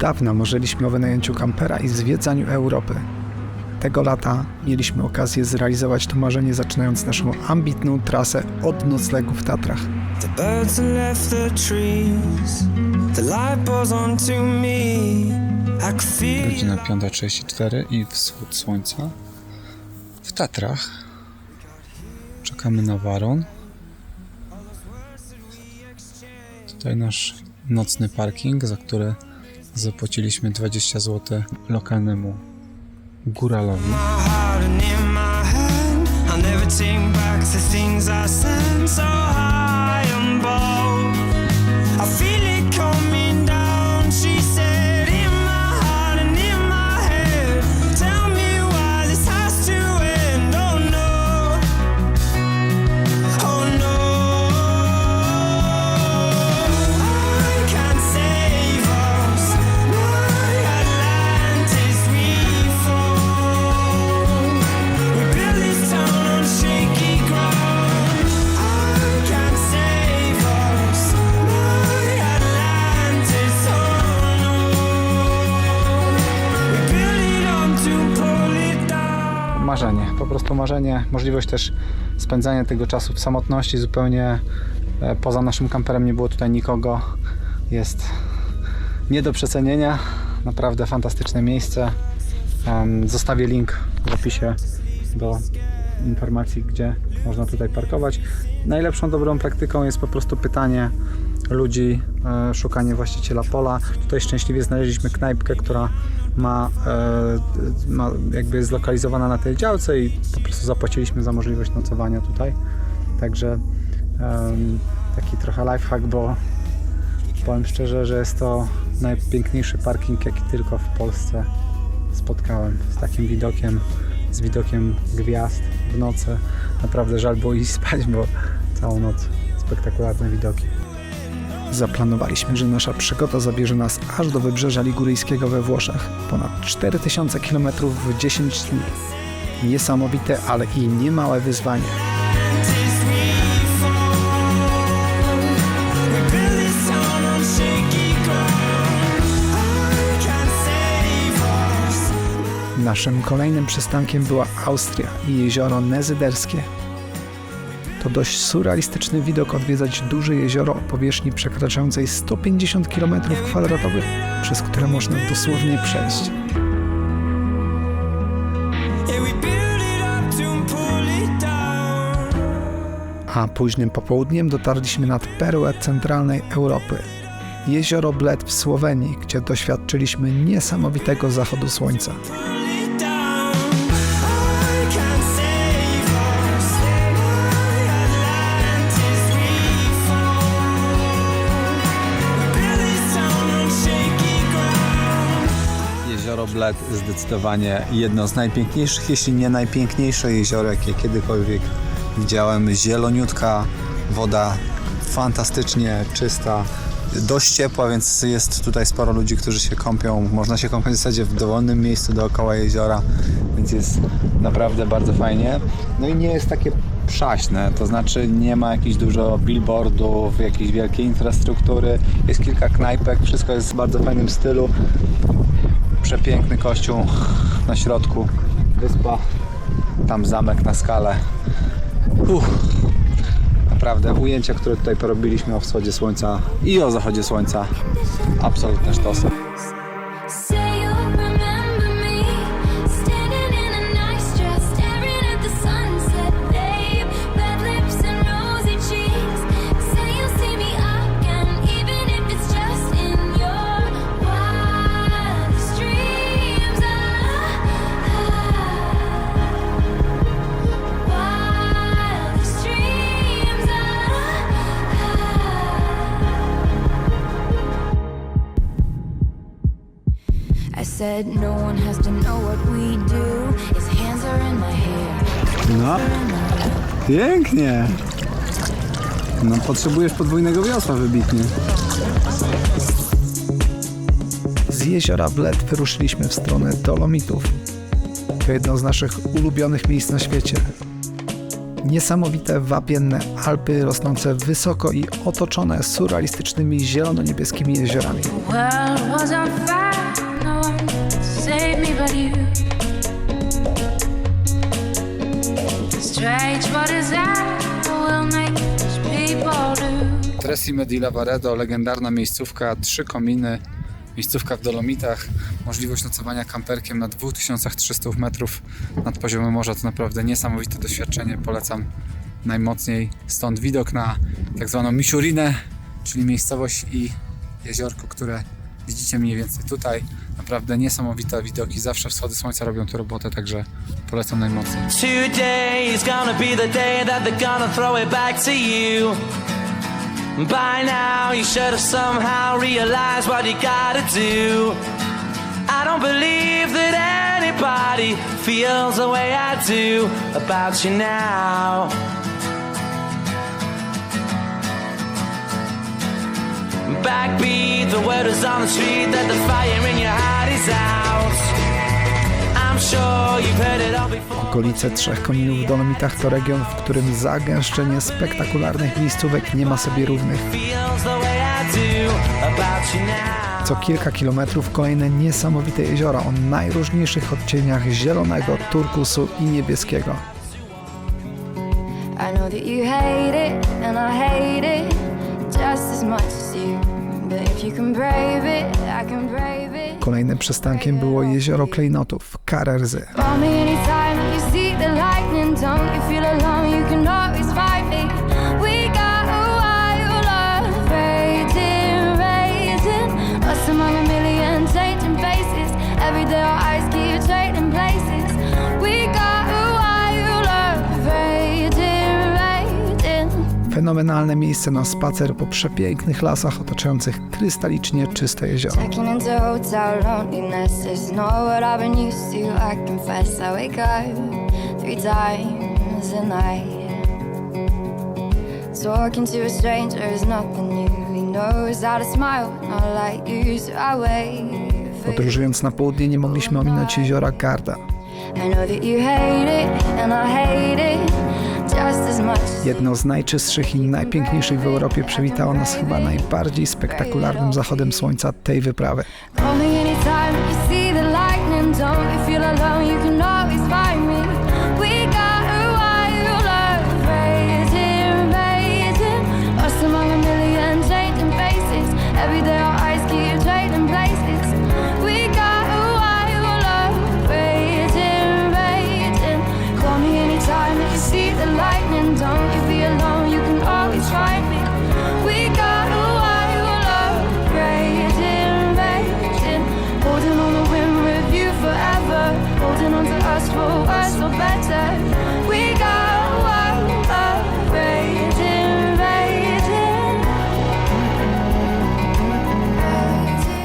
Dawna marzyliśmy o wynajęciu kampera i zwiedzaniu Europy. Tego lata mieliśmy okazję zrealizować to marzenie, zaczynając naszą ambitną trasę od noclegu w Tatrach. The birds have left the trees. The light pours onto me. I feel Godzina 5.34 i wschód słońca w Tatrach. Czekamy na Waron. Tutaj nasz nocny parking, za który zapłaciliśmy 20 zł lokalnemu góralowi. my heart and Marzenie, po prostu marzenie, możliwość też spędzania tego czasu w samotności, zupełnie e, poza naszym kamperem nie było tutaj nikogo. Jest nie do przecenienia, naprawdę fantastyczne miejsce. Zostawię link w opisie do informacji, gdzie można tutaj parkować. Najlepszą dobrą praktyką jest po prostu pytanie ludzi, e, szukanie właściciela pola. Tutaj szczęśliwie znaleźliśmy knajpkę, która ma, e, ma jakby jest zlokalizowana na tej działce i po prostu zapłaciliśmy za możliwość nocowania tutaj. Także taki trochę lifehack, bo powiem szczerze, że jest to najpiękniejszy parking, jaki tylko w Polsce spotkałem. Z takim widokiem, z widokiem gwiazd w nocy. Naprawdę żal było iść spać, bo całą noc spektakularne widoki. Zaplanowaliśmy, że nasza przygoda zabierze nas aż do wybrzeża Liguryjskiego we Włoszech. Ponad 4000 km w 10 dni. Niesamowite, ale i niemałe wyzwanie. Naszym kolejnym przystankiem była Austria i jezioro Nezyderskie. To dość surrealistyczny widok odwiedzać duże jezioro o powierzchni przekraczającej 150 km2, przez które można dosłownie przejść. A późnym popołudniem dotarliśmy nad perłę centralnej Europy. Jezioro Bled w Słowenii, gdzie doświadczyliśmy niesamowitego zachodu słońca. Jezioro Bled zdecydowanie jedno z najpiękniejszych, jeśli nie najpiękniejsze jezioro, jakie kiedykolwiek widziałem. Zieloniutka woda, fantastycznie czysta, dość ciepła, więc jest tutaj sporo ludzi, którzy się kąpią. Można się kąpać w zasadzie w dowolnym miejscu dookoła jeziora, więc jest naprawdę bardzo fajnie. No i nie jest takie przaśne, to znaczy nie ma jakichś dużo billboardów, jakiejś wielkiej infrastruktury, jest kilka knajpek, wszystko jest w bardzo fajnym stylu przepiękny kościół na środku, wyspa, tam zamek na skalę. Uff. Naprawdę ujęcia, które tutaj porobiliśmy o wschodzie słońca i o zachodzie słońca, absolutne sztosy. Said no one has to know what we do. His hands are in my hair. No, pięknie. No, potrzebujesz podwójnego wiosła wybitnie. Z jeziora Bled wyruszyliśmy w stronę Dolomitów. To jedno z naszych ulubionych miejsc na świecie. Niesamowite wapienne Alpy rosnące wysoko i otoczone surrealistycznymi zielono-niebieskimi jeziorami. Save me but you. What is that will make people do. Tresime di Lavaredo, legendarna miejscówka, trzy kominy, miejscówka w Dolomitach, możliwość nocowania kamperkiem na 2300 metrów nad poziomem morza, to naprawdę niesamowite doświadczenie, polecam najmocniej. Stąd widok na tak zwaną czyli miejscowość i jeziorko, które widzicie mniej więcej tutaj. Naprawdę niesamowite widoki, zawsze wschody słońca robią tu robotę, także polecam najmocniej. Today is gonna be the day that they're gonna throw it back to you. By now, you should have somehow realized what you gotta do. I don't believe that anybody feels the way I do about you now. Backbeat, the word is on the street that the fire in your heart is out. I'm sure you've heard it all before. Okolice Trzech Kominów w Dolomitach to region, w którym zagęszczenie spektakularnych miejscówek nie ma sobie równych. Co kilka kilometrów kolejne niesamowite jeziora o najróżniejszych odcieniach zielonego, turkusu i niebieskiego. I know that you hate it, and I hate it just as much as you. Kolejnym przystankiem było jezioro klejnotów, Karerzy. Fenomenalne miejsce na spacer po przepięknych lasach otaczających krystalicznie czyste jezioro. Talking to a stranger is nothing new. He knows how to smile, not like you, so I wait. Podróżując na południe nie mogliśmy ominąć jeziora Garda. I know that you hate it, and I hate it Jedno z najczystszych i najpiękniejszych w Europie przywitało nas chyba najbardziej spektakularnym zachodem słońca tej wyprawy.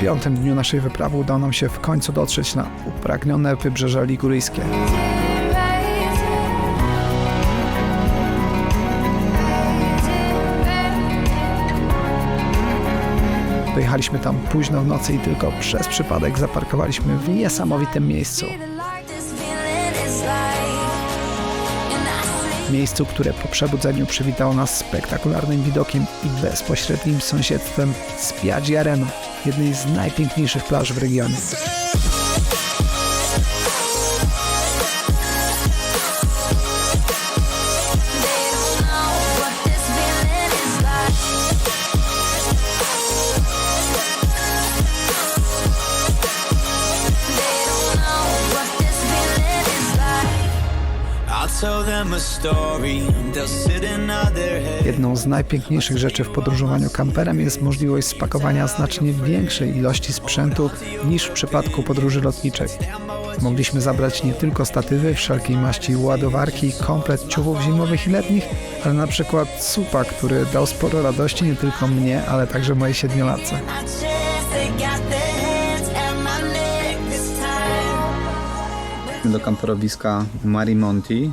Piątym dniu naszej wyprawy udało nam się w końcu dotrzeć na upragnione wybrzeże liguryjskie. Dojechaliśmy tam późno w nocy i tylko przez przypadek zaparkowaliśmy w niesamowitym miejscu. Miejscu, które po przebudzeniu przywitało nas spektakularnym widokiem i bezpośrednim sąsiedztwem z Piaggi Arenu, jednej z najpiękniejszych plaż w regionie. Jedną z najpiękniejszych rzeczy w podróżowaniu kamperem jest możliwość spakowania znacznie większej ilości sprzętu niż w przypadku podróży lotniczej. Mogliśmy zabrać nie tylko statywy, wszelkiej maści ładowarki, komplet ciuchów zimowych i letnich, ale na przykład supa, który dał sporo radości nie tylko mnie, ale także mojej siedmiolatce. do kamperowiska Marimonti,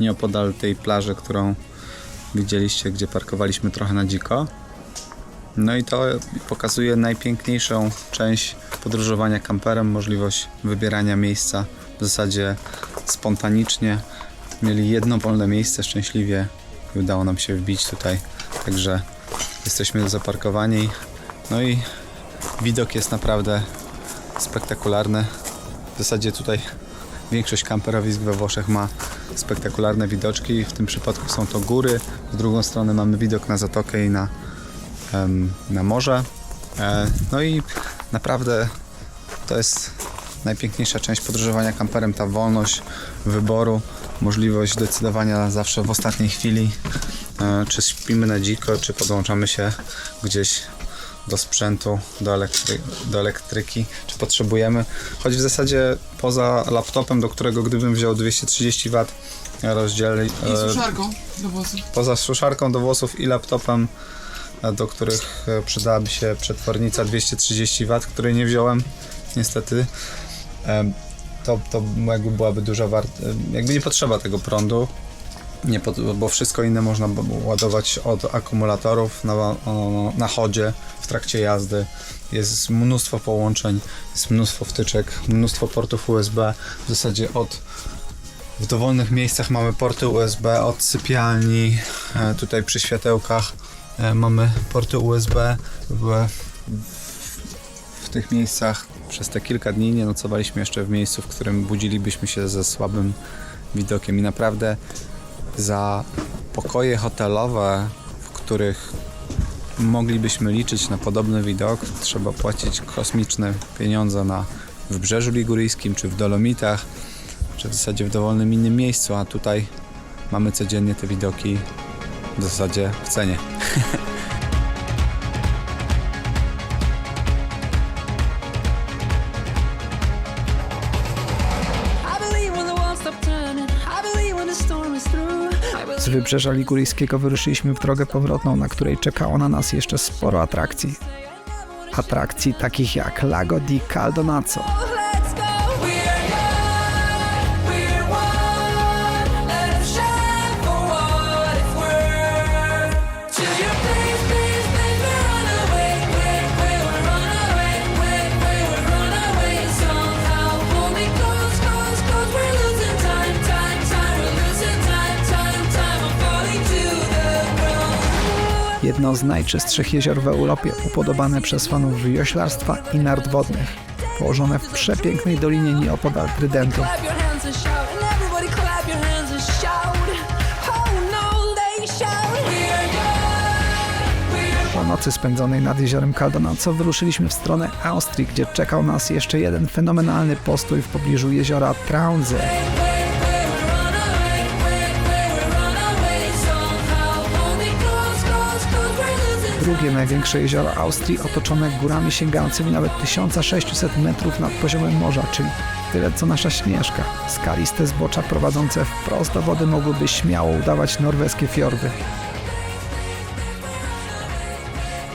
nieopodal tej plaży, którą widzieliście, gdzie parkowaliśmy trochę na dziko. No i to pokazuje najpiękniejszą część podróżowania kamperem, możliwość wybierania miejsca w zasadzie spontanicznie, mieli jedno wolne miejsce szczęśliwie i udało nam się wbić tutaj. Także jesteśmy zaparkowani. No i widok jest naprawdę spektakularny. W zasadzie tutaj większość kamperowisk we Włoszech ma spektakularne widoczki. W tym przypadku są to góry. Z drugą strony mamy widok na zatokę i na, na morze. E, no i naprawdę to jest najpiękniejsza część podróżowania kamperem, ta wolność wyboru, możliwość decydowania zawsze w ostatniej chwili, e, czy śpimy na dziko, czy podłączamy się gdzieś do sprzętu, do, elektry- do elektryki, czy potrzebujemy. Choć w zasadzie poza laptopem, do którego gdybym wziął 230 W rozdzieli, I e, suszarką do włosów. poza suszarką do włosów i laptopem, e, do których e, przydałaby się przetwornica 230 W, której nie wziąłem niestety, to, to jakby byłaby duża wart... jakby nie potrzeba tego prądu, nie pod... bo wszystko inne można ładować od akumulatorów na, na chodzie, w trakcie jazdy. Jest mnóstwo połączeń, jest mnóstwo wtyczek, mnóstwo portów USB, w zasadzie od w dowolnych miejscach mamy porty USB od sypialni, e, tutaj przy światełkach e, mamy porty USB. W, w tych miejscach przez te kilka dni nie nocowaliśmy jeszcze w miejscu, w którym budzilibyśmy się ze słabym widokiem i naprawdę za pokoje hotelowe, w których moglibyśmy liczyć na podobny widok, trzeba płacić kosmiczne pieniądze na wybrzeżu liguryjskim czy w Dolomitach czy w zasadzie w dowolnym innym miejscu, a tutaj mamy codziennie te widoki w zasadzie w cenie. Z wybrzeża Liguryjskiego wyruszyliśmy w drogę powrotną, na której czekało na nas jeszcze sporo atrakcji. Atrakcji takich jak Lago di Caldonazzo, jedno z najczystszych jezior w Europie, upodobane przez fanów wioślarstwa i nart wodnych, położone w przepięknej dolinie nieopodal Trydentu. Oh no, Po nocy spędzonej nad jeziorem Caldonazzo wyruszyliśmy w stronę Austrii, gdzie czekał nas jeszcze jeden fenomenalny postój w pobliżu jeziora Traunze. Drugie największe jezioro Austrii, otoczone górami sięgającymi nawet 1600 metrów nad poziomem morza, czyli tyle co nasza Śnieżka. Skaliste zbocza prowadzące wprost do wody mogłyby śmiało udawać norweskie fiordy.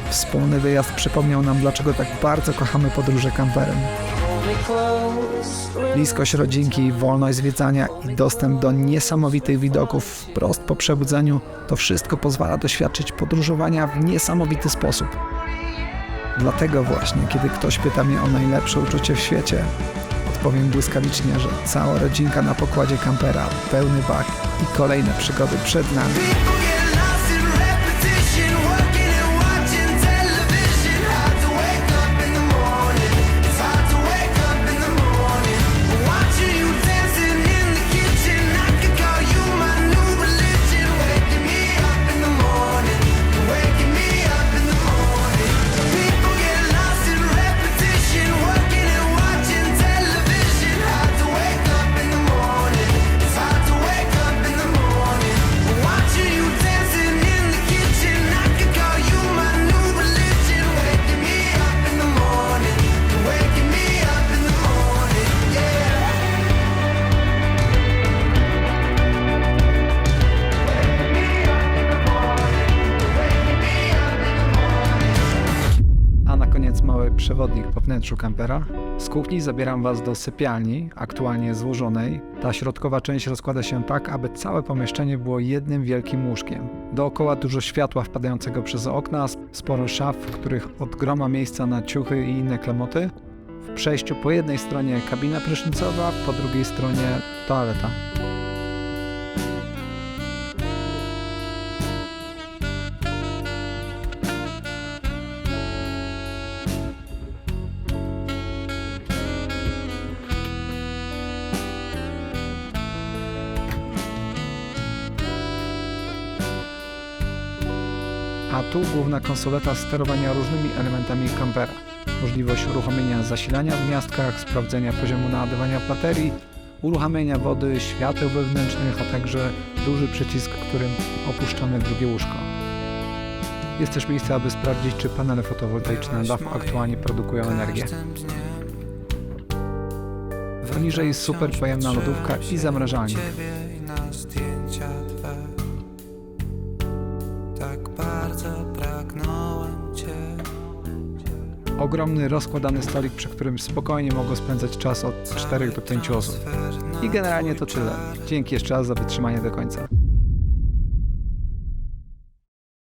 Wspólny wyjazd przypomniał nam, dlaczego tak bardzo kochamy podróże kamperem. Bliskość rodzinki, wolność zwiedzania i dostęp do niesamowitych widoków wprost po przebudzeniu to wszystko pozwala doświadczyć podróżowania w niesamowity sposób. Dlatego właśnie, kiedy ktoś pyta mnie o najlepsze uczucie w świecie, odpowiem błyskawicznie, że cała rodzinka na pokładzie kampera, pełny bak i kolejne przygody przed nami. Mały przewodnik po wnętrzu kampera. Z kuchni zabieram Was do sypialni, aktualnie złożonej. Ta środkowa część rozkłada się tak, aby całe pomieszczenie było jednym wielkim łóżkiem. Dookoła dużo światła wpadającego przez okna, sporo szaf, w których od groma miejsca na ciuchy i inne klemoty. W przejściu po jednej stronie kabina prysznicowa, po drugiej stronie toaleta. Tu główna konsoleta sterowania różnymi elementami kampera. Możliwość uruchomienia zasilania w gniazdkach, sprawdzenia poziomu naładowania baterii, uruchamiania wody, świateł wewnętrznych, a także duży przycisk, którym opuszczamy drugie łóżko. Jest też miejsce, aby sprawdzić, czy panele fotowoltaiczne dachu aktualnie produkują energię. Poniżej jest super pojemna lodówka i zamrażalnik. Ogromny rozkładany stolik, przy którym spokojnie mogło spędzać czas od 4 do 5 osób. I generalnie to tyle. Dzięki jeszcze raz za wytrzymanie do końca.